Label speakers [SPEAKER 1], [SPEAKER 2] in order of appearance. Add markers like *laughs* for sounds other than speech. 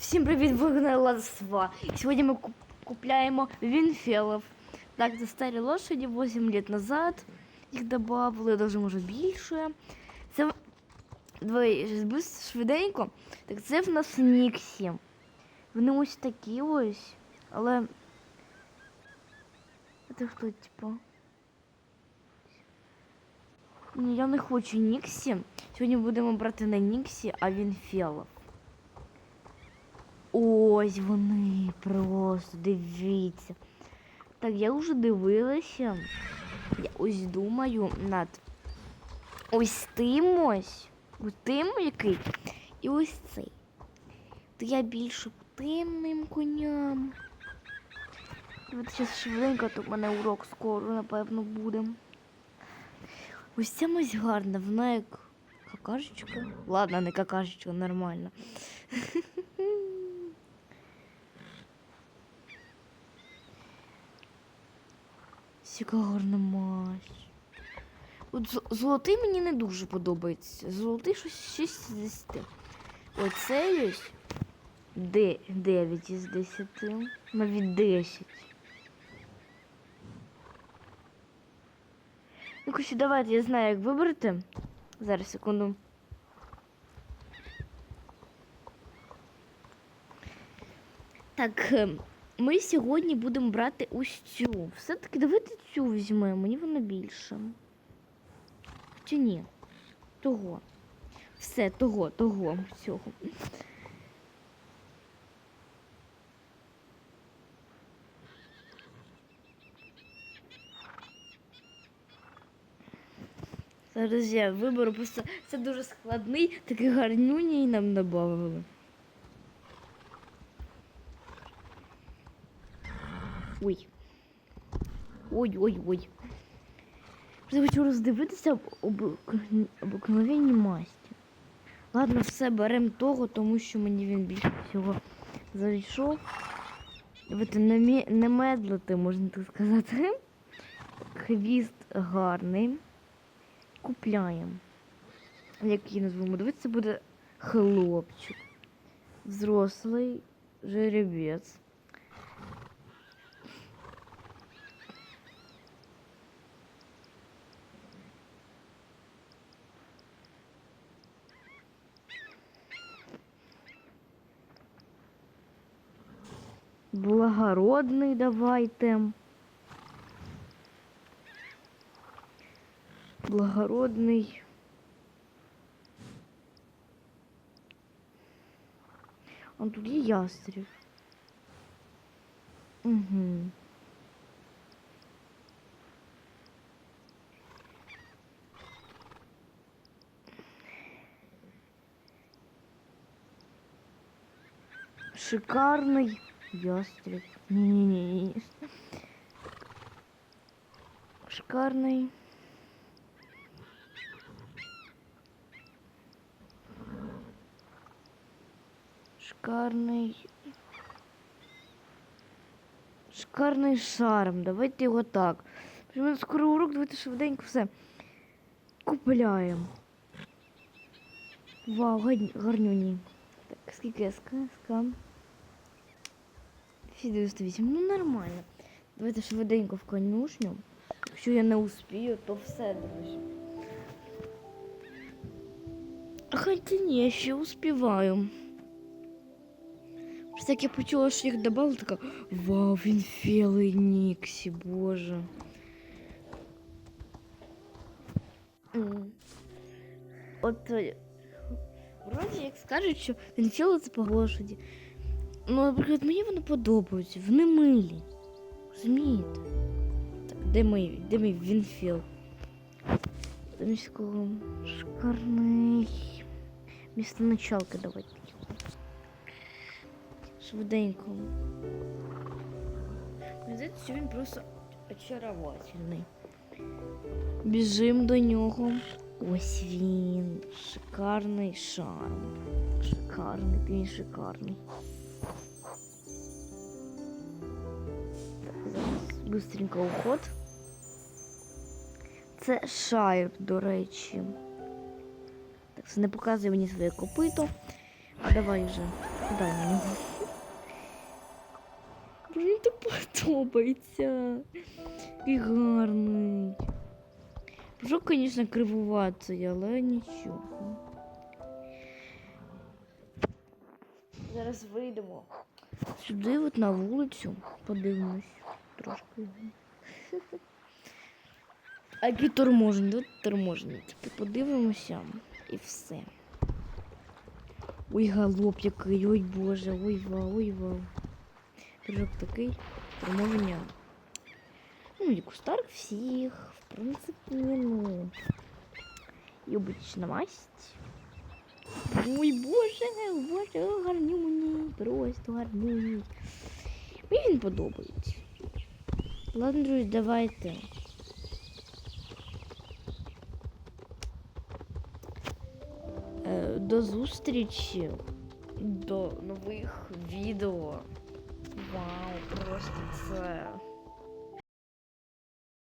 [SPEAKER 1] Всім привіт, Вогнелазва. Сьогодні ми куп- купляємо вінфелов. Так, це старі лошаді 8 лет назад. Їх добавили, даже може більше. Це давай швиденько. Так, це в нас Ніксі. Вони ось такі ось, але. Це хто, типу? Ні, я не хочу Ніксі. Сьогодні будемо брати не Ніксі, а Вінфелов. Ось вони просто дивіться. Так, я вже дивилася. Я ось думаю над ось тим ось. Ось тим який. І ось цей. То я більше темним коням. Зараз швиденько, то в мене урок скоро, напевно, буде. Ось ця мась гарна, вона як какашечка. Ладно, не какашечка, нормально. *laughs* Яка гарна мазь. От золотий мені не дуже подобається. Золотий щось 6 з 10. Оце ось де 9 із 10. Навіть 10. Ну, короче, давайте, я знаю, як вибрати. Зараз, секунду. Так, ем, ми сьогодні будемо брати ось цю. Все-таки давайте цю візьмемо, мені вона більше. Чи ні? Того. Все, того, того, цього. Зараз я виберу, просто це дуже складний, такий гарнюній нам додавали. Ой. Ой-ой-ой. Я хочу роздивитися об- об- обикновенні масті. Ладно, все, беремо того, тому що мені він більше всього зайшов. Давайте не, не медлити, можна так сказати. Хвіст гарний. Купляємо. Який назвемо? Дивіться, буде хлопчик. Взрослий жеребець. Благородний давайте. Благородний. Он тут є ястреб. Угу. Шикарний ястреб. Ні-ні-ні. Шикарний. Шикарний. Шикарний шарм. Давайте його так. У скоро урок, давайте швиденько все. Купляємо. Вау, гарнюні. Так, скільки ска? 98. Ну нормально. Давайте швиденько в конюшню. Якщо я не успію, то все, друзі. Хоча ні, я ще успіваю. Просто як я почула, що їх додали, така Вау, він філий Ніксі, боже. От е, вроді як скажуть, що він філий це по лошаді. Ну, наприклад, мені вони подобаються, вони милі. Розумієте? Так, де мій, де мій Вінфіл? Міського шикарний. Місто началки давайте. Швиденько. Мені здається, що він просто очаровательний. Біжим до нього. Ось він. Шикарний шарм. Шикарний, він шикарний. Быстренько уход. Це шайб, до речі. Так, це не показує мені своє копито. А давай вже. Дай мені. Мені так подобається. Який гарний. Бажок, звісно, кривуватий, але нічого. Зараз вийдемо. Сюди от на вулицю подивимось трошки. А який торможний, тут торможний. Типу подивимося і все. Ой, галоп який, ой боже, ой вау, ой вау. Прыжок такий, торможення. Ну, і кустарк всіх, в принципі, ну. І обична масть. Ой, боже, боже, гарнюній, просто гарнюній. Мені він подобається. Ладно, друзі, давайте. Е, До зустрічі, до нових відео. Вау, просто це